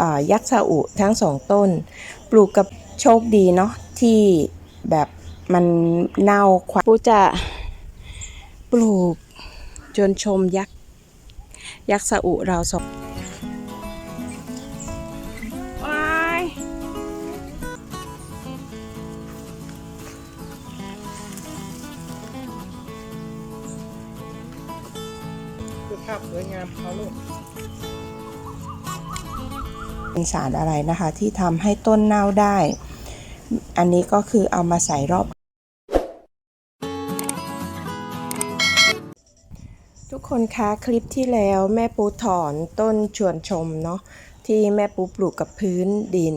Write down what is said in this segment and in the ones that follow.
อ่ายักษ์ซาอุทั้งสองต้น ปลูกกับโชคดีเนาะที่แบบมันเน่าควายปูจะปลูกจนชมยักษ์ยักษ์ซาอุเราสองว้ายคือภาพสวยงามเขาลูก เป็นสารอะไรนะคะ ที่ทำให้ต้นเน่าได้ อันนี้ก็คือเอามาใส่รอบ ทุกคนคะคลิปที่แล้วแม่ปูถอนต้นชวนชมเนาะที่แม่ปูปลูกกับพื้นดิน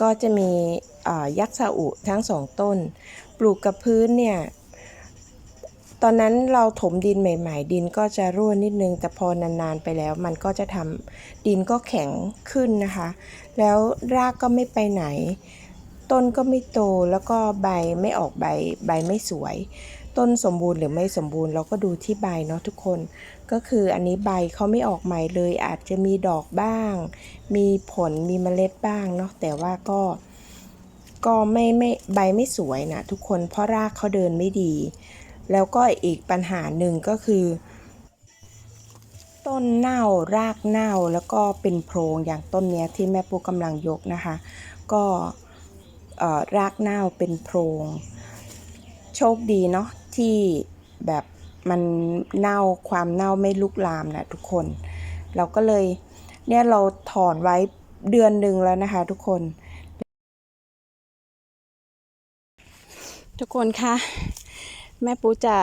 ก็จะมียักษ์ซาอุทั้งสองต้น ปลูกกับพื้นเนี่ย ตอนนั้นเราถมดินใหม่ ๆ ดินก็จะร่วนนิดนึง แต่พอนานๆไปแล้ว มันก็จะทำดินก็แข็งขึ้นนะคะ แล้วรากก็ไม่ไปไหน ต้นก็ไม่โตแล้วก็ใบไม่ออกใบใบไม่สวย ต้นสมบูรณ์หรือไม่สมบูรณ์เราก็ดูที่ใบเนาะทุกคน ก็คืออันนี้ใบเขาไม่ออกใหม่เลย อาจจะมีดอกบ้าง มีผลมีเมล็ดบ้างเนาะแต่ว่าก็ก็ไม่ไม่ใบไม่สวยนะทุกคนเพราะรากเขาเดินไม่ดี แล้วก็อีกปัญหาหนึ่งก็คือ ต้นเน่ารากเน่าแล้วก็เป็นโพรงอย่างต้นเนี้ยที่แม่ปูกำลังยกนะคะ ก็รากเน่าเป็นโพรง โชคดีเนาะที่แบบมันเน่าความเน่าไม่ลุกลามนะทุกคน เราก็เลยเนี่ยเราถอนไว้เดือนหนึ่งแล้วนะคะ ทุกคน ทุกคนคะ แม่ปูจะ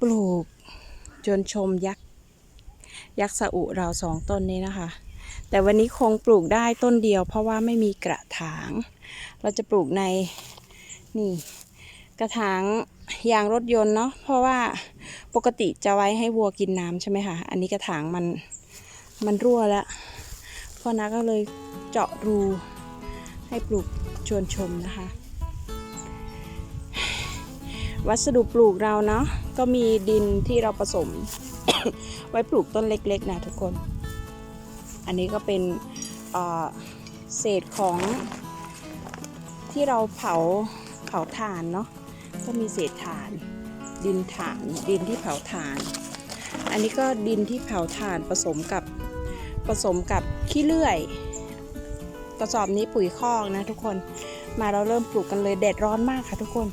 ปลูกจนชมยักษ์ยักษ์ซาอุเราสองต้นนี้นะคะ แต่วันนี้คงปลูกได้ต้นเดียว เพราะว่าไม่มีกระถาง เราจะปลูกในนี่กระถางยางรถยนต์เนาะเพราะว่าปกติจะไว้ให้วัวกินน้ำใช่ไหมคะอันนี้กระถางมันมันรั่วแล้วพ่อนาก็เลยเจาะรูให้ปลูกชวนชมนะคะ วัสดุปลูกเราเนาะก็มีดินที่เราผสม ไว้ปลูกต้นเล็กๆนะทุกคน อันนี้ก็เป็นเเศษของที่เราเผาเผาถ่านเนาะก็มีเศษถ่าน ดินถ่านดินที่เผาถ่าน อันนี้ก็ดินที่เผาถ่านผสมกับผสมกับขี้เลื่อย กระสอบนี้ปุ๋ยคอกนะทุกคนมาเราเริ่มปลูกกันเลยแดดร้อนมากค่ะทุกคน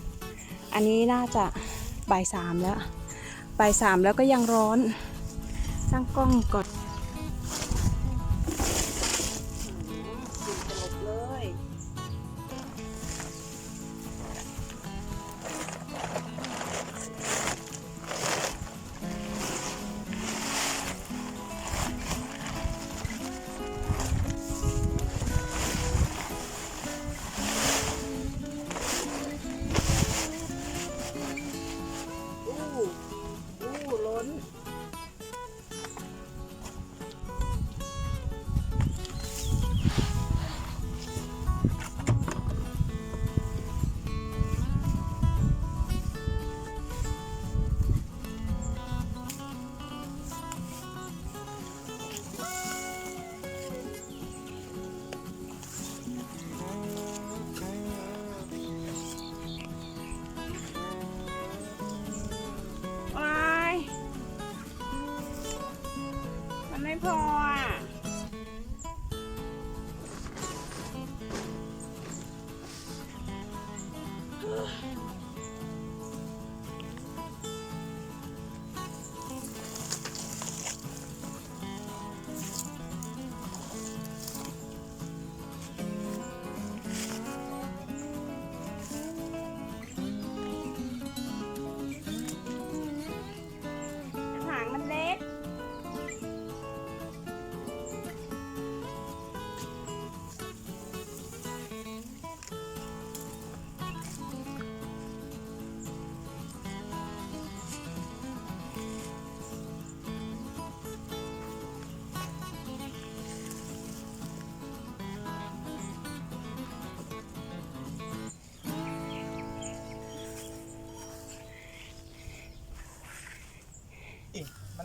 อันนี้น่าจะบ่ายสามแล้วบ่ายสามแล้วก็ยังร้อนตั้งกล้องกด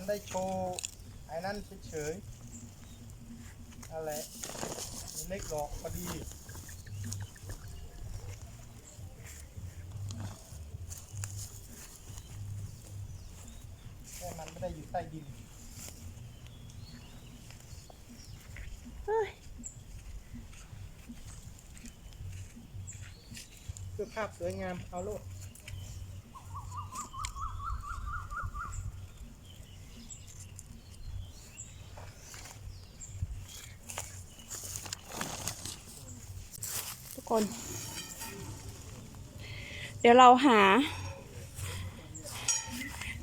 ได้โชว์ไอ้นั่นเฉยอะไรมีเล็กดอกพอดีแต่มันไม่ได้อยู่ใต้ดินเพื่อภาพสวยงามเอาโลกทุกคน เดี๋ยวเราหา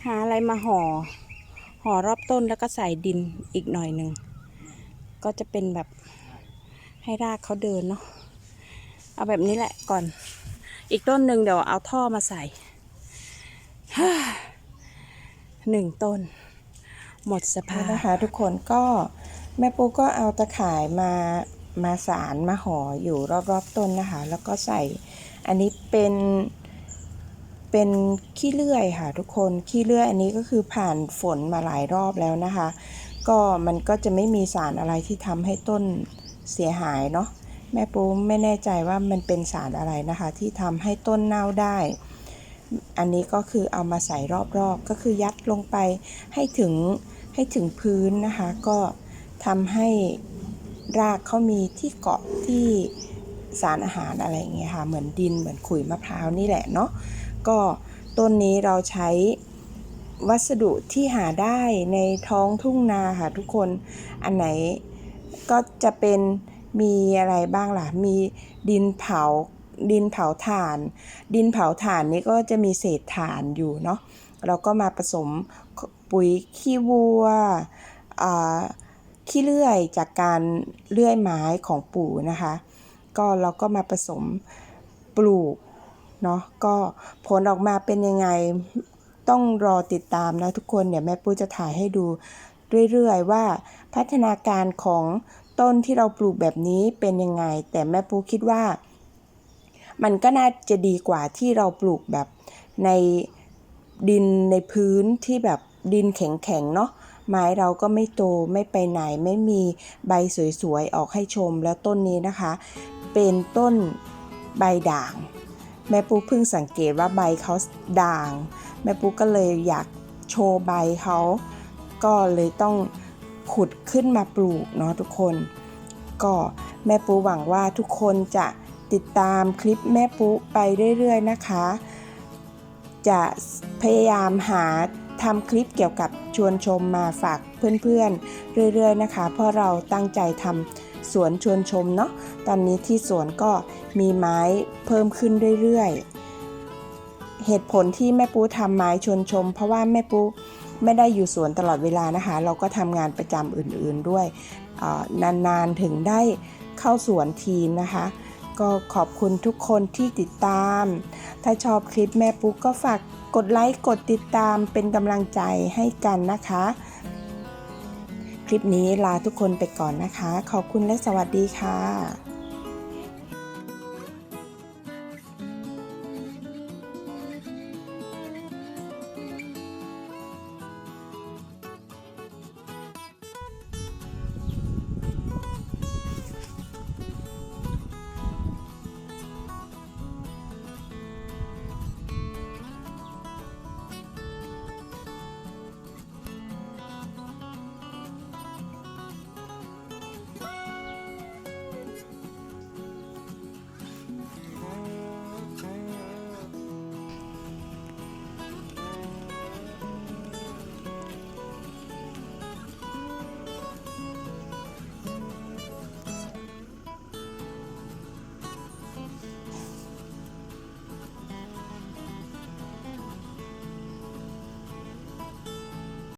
หาอะไรมาห่อ ห่อรอบต้นแล้วก็ใส่ดินอีกหน่อยหนึ่ง ก็จะเป็นแบบให้รากเขาเดินเนาะ เอาแบบนี้แหละก่อน อีกต้นหนึ่งเดี๋ยวเอาท่อมาใส่หนึ่งต้น หมดสภาพนะคะทุกคนก็แม่ปูก็เอาตะข่ายมามาสารมาห่ออยู่รอบๆต้นนะคะ แล้วก็ใส่อันนี้เป็น เป็นขี้เลื่อยค่ะทุกคนขี้เลื่อยอันนี้ก็คือผ่านฝนมาหลายรอบแล้วนะคะ ก็มันก็จะไม่มีสารอะไรที่ทำให้ต้นเสียหายเนาะแม่ปูไม่แน่ใจว่ามันเป็นสารอะไรนะคะ ที่ทำให้ต้นเน่าได้ อันนี้ก็คือเอามาใส่รอบๆ ก็คือยัดลงไปให้ถึงให้ถึงพื้นนะคะ ก็ทำให้รากเขามีที่เกาะที่สารอาหารอะไรอย่างเงี้ยค่ะ เหมือนดินเหมือนขุยมะพร้าวนี่แหละเนาะ ก็ต้นนี้เราใช้วัสดุที่หาได้ในท้องทุ่งนาค่ะทุกคน อันไหนก็จะเป็นมีอะไรบ้างล่ะ มีดินเผา ดินเผาถ่าน ดินเผาถ่านนี้ก็จะมีเศษถ่านอยู่เนาะ เราก็มาผสมปุ๋ยขี้วัวขี้เลื่อยจากการเลื่อยไม้ของปู่นะคะ ก็เราก็มาผสมปลูก เนาะก็ผลออกมาเป็นยังไงต้องรอติดตามนะทุกคนเดี๋ยวแม่ปุ้ยจะถ่ายให้ดูเรื่อยๆว่าพัฒนาการของต้นที่เราปลูกแบบนี้เป็นยังไง แต่แม่ปูคิดว่า มันก็น่าจะดีกว่าที่เราปลูกแบบในดินในพื้นที่แบบดินแข็งๆเนาะไม้เราก็ไม่โตไม่ไปไหนไม่มีใบสวยๆออกให้ชมแล้วต้นนี้นะคะ เป็นต้นใบด่าง แม่ปุ๊กเพิ่งสังเกตว่าใบเขาด่าง แม่ปุ๊กก็เลยอยากโชว์ใบเขา ก็เลยต้องขุดขึ้นมาปลูกเนาะทุกคน ก็แม่ปูหวังว่าทุกคนจะติดตามคลิปแม่ปูไปเรื่อยๆนะคะ จะพยายามหาทำคลิปเกี่ยวกับชวนชมมาฝากเพื่อนๆ เรื่อยๆนะคะ เพราะเราตั้งใจทำ สวนชวนชมเนาะตอนนี้ที่สวนก็มีไม้เพิ่มขึ้นเรื่อยๆ เหตุผลที่แม่ปูทำไม้ชวนชม เพราะว่าแม่ปูไม่ได้อยู่สวนตลอดเวลานะคะ เราก็ทำงานประจำอื่นๆด้วยนานๆถึงได้เข้าสวนทีมนะคะ ก็ขอบคุณทุกคนที่ติดตาม ถ้าชอบคลิปแม่ปุ๊กก็ฝากกดไลค์กดติดตามเป็นกำลังใจให้กันนะคะ คลิปนี้ลาทุกคนไปก่อนนะคะ ขอบคุณและสวัสดีค่ะ